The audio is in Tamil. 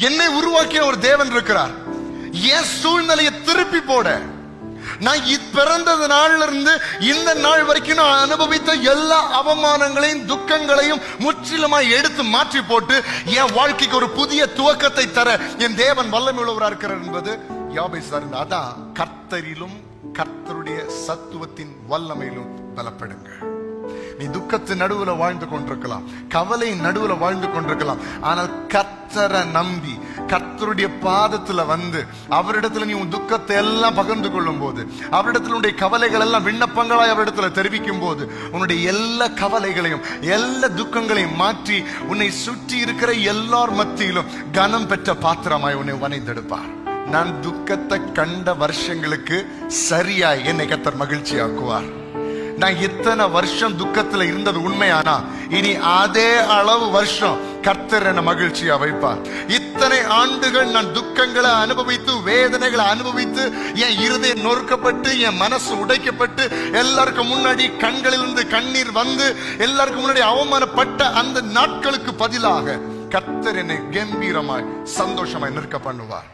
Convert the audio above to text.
என்னை உருவாக்கிய ஒரு தேவன் இருக்கிறார். என் சூழ்நிலையை திருப்பி போட. நான் இ- நாள்ல இருந்து இந்த நாள் வரைக்கும் நான் அனுபவித்த எல்லா அவமானங்களையும் துக்கங்களையும் முற்றிலுமா எடுத்து மாற்றி போட்டு என் வாழ்க்கைக்கு ஒரு புதிய துவக்கத்தை தர என் தேவன் வல்லமை உள்ளவராக இருக்கிறார் என்பது யாபை சார் அதான் கர்த்தரிலும் கர்த்தருடைய சத்துவத்தின் வல்லமையிலும் பலப்படுங்கள். நீ துக்கத்து நடுவுல வாழ்ந்து கொண்டிருக்கலாம். கவலை நடுவுல வாழ்ந்து கொண்டிருக்கலாம். ஆனால் கத்தரை நம்பி கத்தருடைய பாதத்துல வந்து அவரிடத்துல நீ உன் துக்கத்தை எல்லாம் பகிர்ந்து கொள்ளும் போது அவரிடத்துல உன்னுடைய கவலைகள் எல்லாம் விண்ணப்பங்களாய் அவரிடத்துல தெரிவிக்கும் போது உன்னுடைய எல்லா கவலைகளையும் எல்லா துக்கங்களையும் மாற்றி உன்னை சுற்றி இருக்கிற எல்லார் மத்தியிலும் கனம் பெற்ற பாத்திரமாய் உன்னை வனைந்தெடுப்பார். நான் துக்கத்தை கண்ட வருஷங்களுக்கு சரியாய் என்னை கத்தர் மகிழ்ச்சி ஆக்குவார் நான் இத்தனை வருஷம் துக்கத்துல இருந்தது உண்மையானா? இனி அதே அளவு வருஷம் கர்த்தர் என்ன மகிழ்ச்சியா வைப்பார். இத்தனை ஆண்டுகள் நான் துக்கங்களை அனுபவித்து வேதனைகளை அனுபவித்து என் இருதயம் நொறுக்கப்பட்டு என் மனசு உடைக்கப்பட்டு எல்லாருக்கும் முன்னாடி கண்களிலிருந்து கண்ணீர் வந்து எல்லாருக்கும் முன்னாடி அவமானப்பட்ட அந்த நாட்களுக்கு பதிலாக கர்த்தர் என்னை கம்பீரமாய் சந்தோஷமாய் நிற்க பண்ணுவார்.